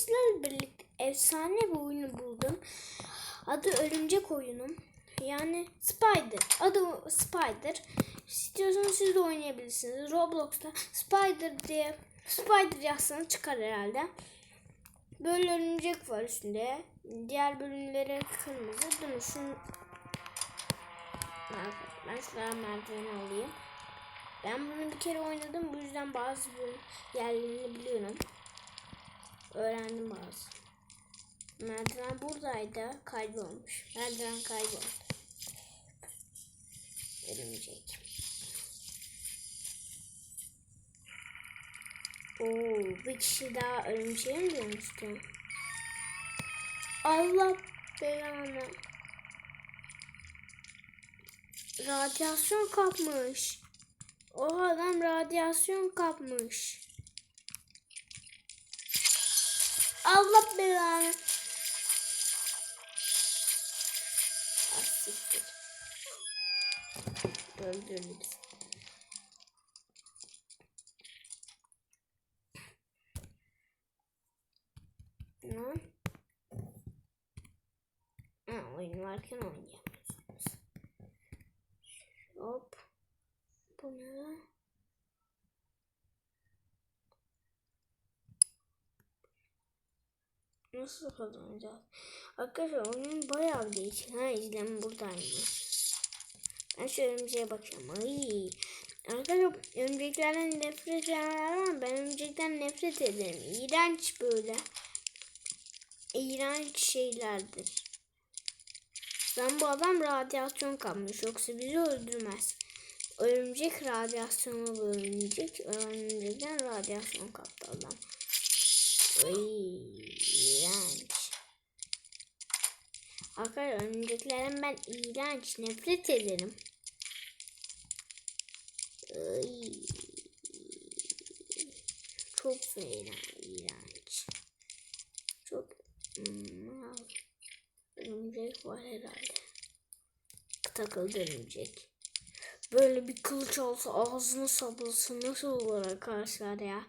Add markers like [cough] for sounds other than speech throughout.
sizlerle birlikte efsane bir oyunu buldum. Adı Örümcek Oyunu. Yani Spider. Adı Spider. İstiyorsanız siz de oynayabilirsiniz. Roblox'ta Spider diye Spider yazsanız çıkar herhalde. Böyle örümcek var üstünde. Diğer bölümleri kırmızı. Şunu... Ben şuradan merdiveni alayım. Ben bunu bir kere oynadım. Bu yüzden bazı yerlerini biliyorum. Öğrendim bazı. Merdiven buradaydı. Kaybolmuş. Merdiven kayboldu. Örümcek. Oo, bir kişi daha örümceğe mi dönüştü? Allah belanı. Radyasyon kapmış. O adam radyasyon kapmış. Allah belanı. Ah, siktir. Öldürdü. Ne? Ha, oyun varken oynayamıyorsunuz. Hop. Bu ne Nasıl kazanacağız? Arkadaşlar oyun bayağı bir. Ha izlem buradaymış. Ben şu örümceğe bakacağım. Ay. Arkadaşlar örümceklerden nefret var mı? Ben örümcekten nefret ederim. İğrenç böyle. İğrenç şeylerdir. Ben bu adam radyasyon kapmış. Yoksa bizi öldürmez. Örümcek radyasyonu örümcek. Örümcekten radyasyon kaptı adam. İğrenç. Arkadaşlar örümceklerden ben iğrenç nefret ederim. Ay, çok fena iğrenç. Çok hmm, örümcek var herhalde. Takıldı örümcek. Böyle bir kılıç olsa ağzını sablası nasıl olur arkadaşlar ya?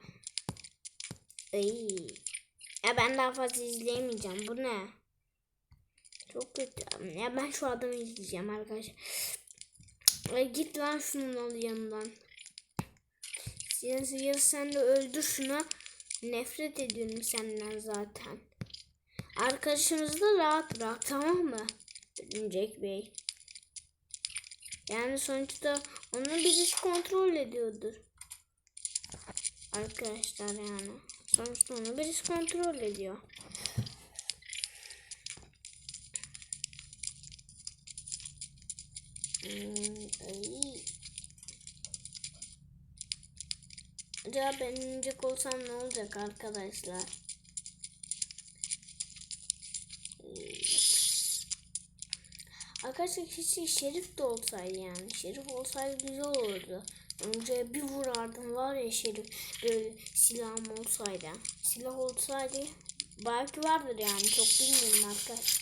Ay. Ben daha fazla izleyemeyeceğim. Bu ne? Çok kötü. Ya ben şu adamı izleyeceğim arkadaşlar. Ay git lan şunun yanından. Ya, sen de öldür şunu. Nefret ediyorum senden zaten. Arkadaşınız da rahat bırak tamam mı? Örümcek Bey. Yani sonuçta onu birisi kontrol ediyordur. Arkadaşlar yani. Sonuçta onu birisi kontrol ediyor. Hmm. Acaba ben inecek olsam ne olacak arkadaşlar? Arkadaşlar keşke şerif de olsaydı yani. Şerif olsaydı güzel olurdu. Önce bir vurardım var ya şerif böyle silahım olsaydı. Silah olsaydı belki vardır yani çok bilmiyorum arkadaşlar.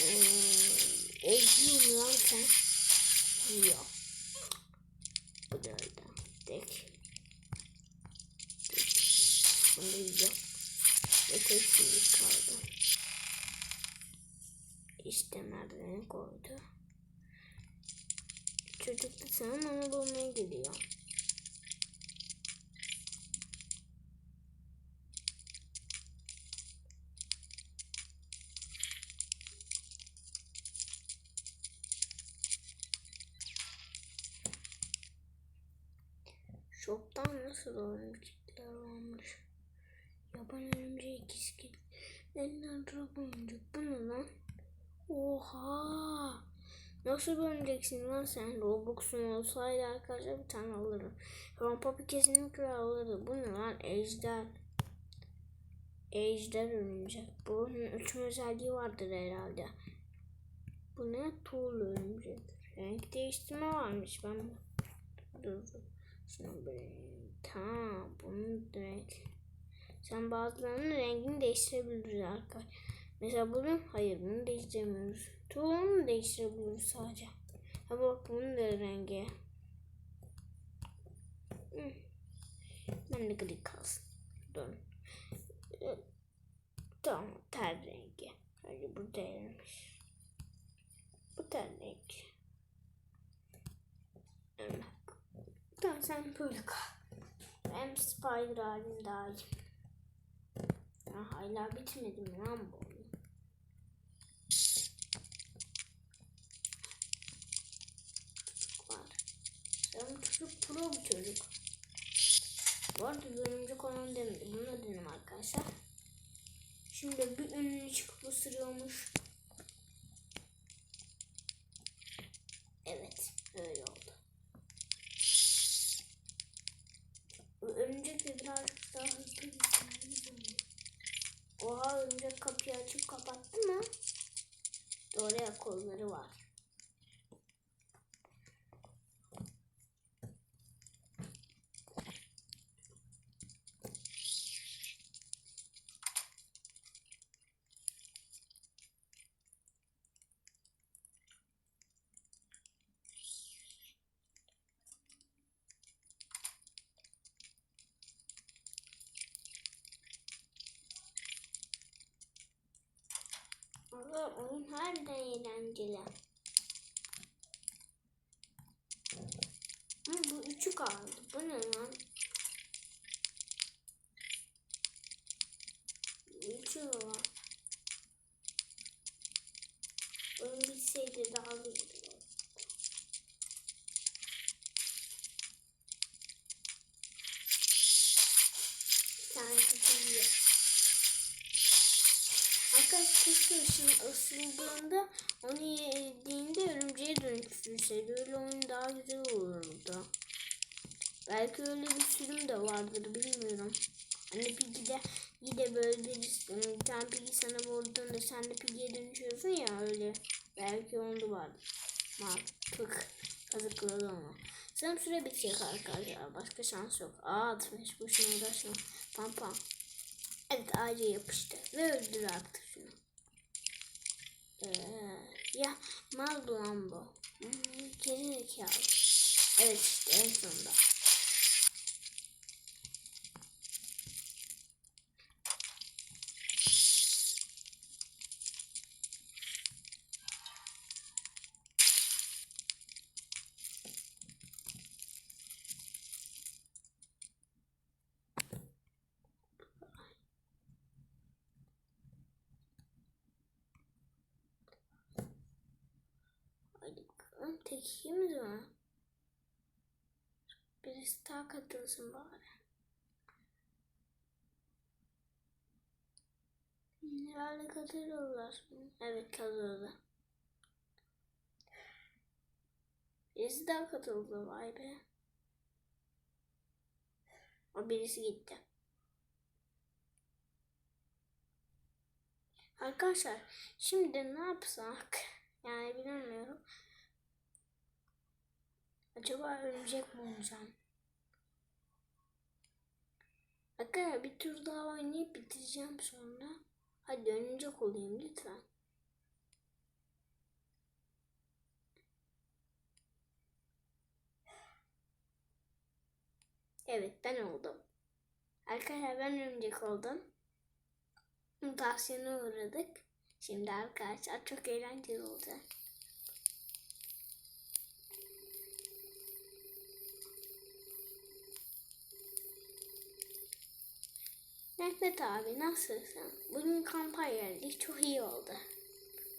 Ee, Eziyor mu lan sen? Yok. Bu da öyle. Tek. Bunu yok. Ve tek kaldı. İşte merdiveni koydu. Çocuk da sanırım onu bulmaya gidiyor. Şoktan nasıl örümcekler olmuş? Yaban örümcek iskin. Elinden dragoncuk. Bu ne lan? Oha! Nasıl göreceksin lan sen? Robux'un olsaydı arkadaşlar bir tane alırım. Rompop'i kesinlikle alırdı. Bu ne lan? Ejder. Ejder örümcek. Bunun üç özelliği vardır herhalde. Bu ne? Tuğlu örümcek. Renk değiştirme varmış. Ben dur. Şunu böyle. Tamam. Bunun renk. Sen bazılarının rengini değiştirebiliriz arkadaşlar. Mesela bunu hayır bunu değiştiremiyoruz. Tuğunu değiştirebiliriz sadece. Ha bak bunun da rengi. Hmm. Ben de gri kalsın. Dur. Tamam ter rengi. Hadi bu değilmiş. Bu ter rengi. Tamam sen böyle kal. Ben spider halim daha iyi. Ya, hala bitmedi mi lan bu? Pro bir çocuk. Bu arada örümcek onun demedi. Bunu dedim arkadaşlar. Şimdi bir önüne çıkıp ısırıyormuş. Evet. Öyle oldu. Bu Örümcek de birazcık daha hızlı gitmeliyiz. Oha örümcek kapıyı açıp kapattı mı? Doğru ya kolları var. Ama oyun harbiden eğlenceli. Bu üçü kaldı. Bu ne lan? Üçü mü var? Oyun bitseydi daha güzel olurdu. Bir tane kutuyu. Arkadaşlar keşke ışın ısındığında onu yediğinde örümceğe dönüştürseydi. Öyle oyun daha güzel olurdu. Belki öyle bir sürüm de vardır bilmiyorum. Hani Piggy de yine böyle bir, bir tane Piggy sana vurduğunda sen de Piggy'ye dönüşüyorsun ya öyle. Belki onda var. Mantık. Kazıkladı onu. Sanırım süre bitecek arkadaşlar. Başka şans yok. Aa atmış. Boşuna uğraşma. Pam pam. Evet ağaca yapıştı. Ve öldür artık şunu. Ee, ya mal lan bu. Geri zekalı. Evet işte en sonunda. Hadi bakalım. Tek ikimiz var. Birisi daha katılsın bari. Herhalde katılıyorlar. Evet katıldı. Birisi daha katıldı vay be. O birisi gitti. Arkadaşlar şimdi ne yapsak? [laughs] Yani bilmiyorum. Acaba örümcek mi olacağım? Arkadaşlar bir tur daha oynayıp bitireceğim sonra. Hadi örümcek olayım lütfen. Evet ben oldum. Arkadaşlar ben örümcek oldum. Mutasyona uğradık. Şimdi arkadaşlar çok eğlenceli olacak. Mehmet abi nasılsın? Bugün kampanya çok iyi oldu.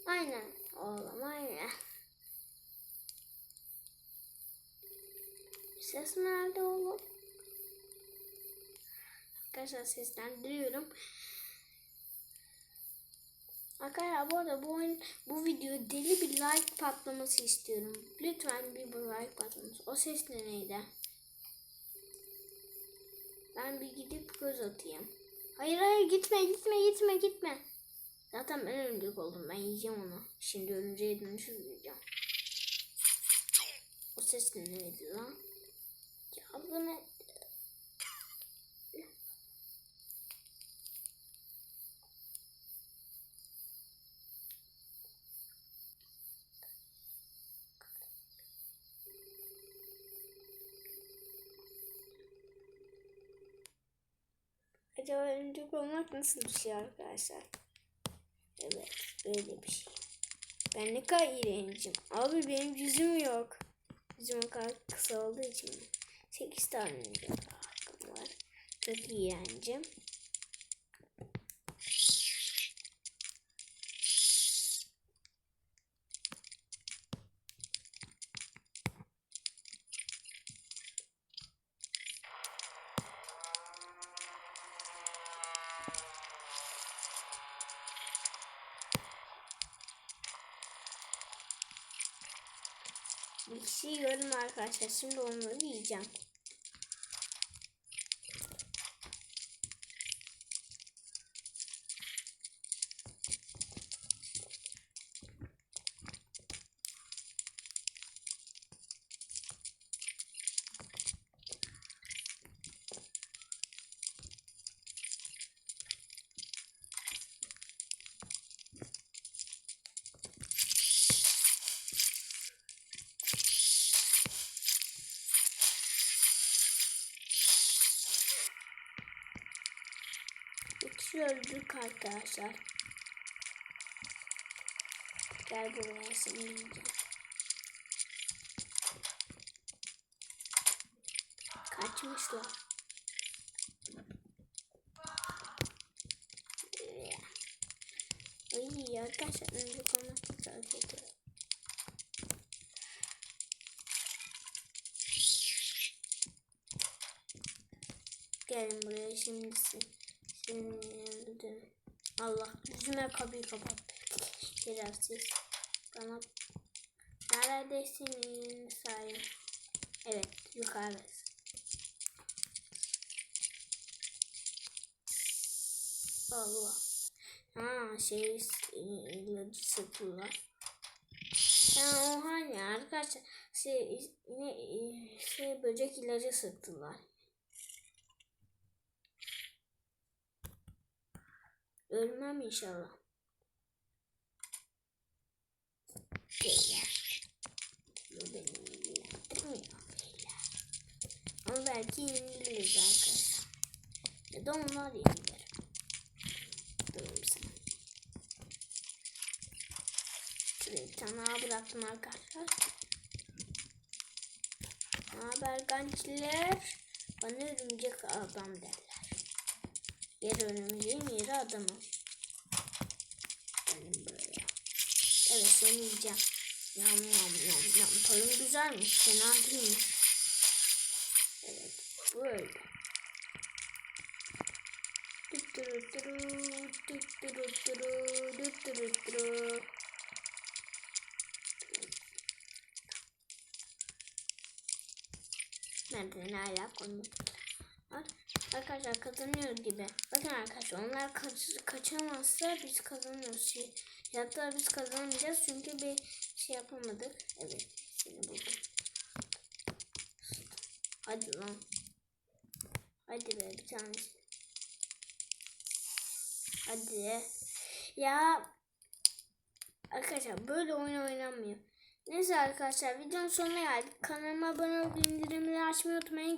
Aynen oğlum aynen. Ses nerede oğlum? Arkadaşlar seslendiriyorum. Arkadaşlar bu arada bu oyun, bu video deli bir like patlaması istiyorum. Lütfen bir bu like patlaması. O ses ne neydi? Ben bir gidip göz atayım. Hayır hayır gitme gitme gitme gitme. Zaten ben örümcek oldum. Ben yiyeceğim onu. Şimdi örümceğe dönüştüreceğim. O ses ne neydi lan? Yardım et. Acaba örümcek olmak nasıl bir şey arkadaşlar? Evet böyle bir şey. Ben ne kadar iğrencim. Abi benim yüzüm yok. Yüzüm o kadar kısa olduğu için. mi? 8 tane hakkım var. Çok iyi Bir kişiyi gördüm arkadaşlar. Şimdi onları yiyeceğim. Öldük arkadaşlar. Gel buraya seni. Kaçmışlar. Ay arkadaşlar önce güzel gidiyor. Gelin buraya şimdi siz. Öldürün. Allah yüzüme kapıyı kapattı. Şerefsiz. Bana neredesin sayın? Evet yukarıdasın. Allah. Ha şey ilacı sıktılar. Ya o hani arkadaşlar şey, ne, şey böcek ilacı sıktılar. Ölmem inşallah. Beyler. Bu beni ilgilendirmiyor beyler. Ama belki yeniliriz arkadaşlar. Ya da onlar yenilir. Durun sen. Şuraya bir tane bıraktım arkadaşlar. Haber gençler? Bana örümcek adam derler. Yer örümceğin yeri adamı. Gelin buraya. Evet seni yiyeceğim. Yam yam yam yam. Tadın güzelmiş. Fena değilmiş. Evet. Böyle. Tutturuturu, tutturuturu, tutturuturu. Nerede hala var. Arkadaşlar kazanıyoruz gibi. Bakın arkadaşlar onlar kaç, kaçamazsa biz kazanıyoruz. Şey, hatta biz kazanamayacağız çünkü bir şey yapamadık. Evet seni buldum. Hadi lan. Hadi be bir tanesi. Hadi. Ya arkadaşlar böyle oyun oynanmıyor. Neyse arkadaşlar videonun sonuna geldik. Kanalıma abone olup bildirimleri açmayı unutmayın.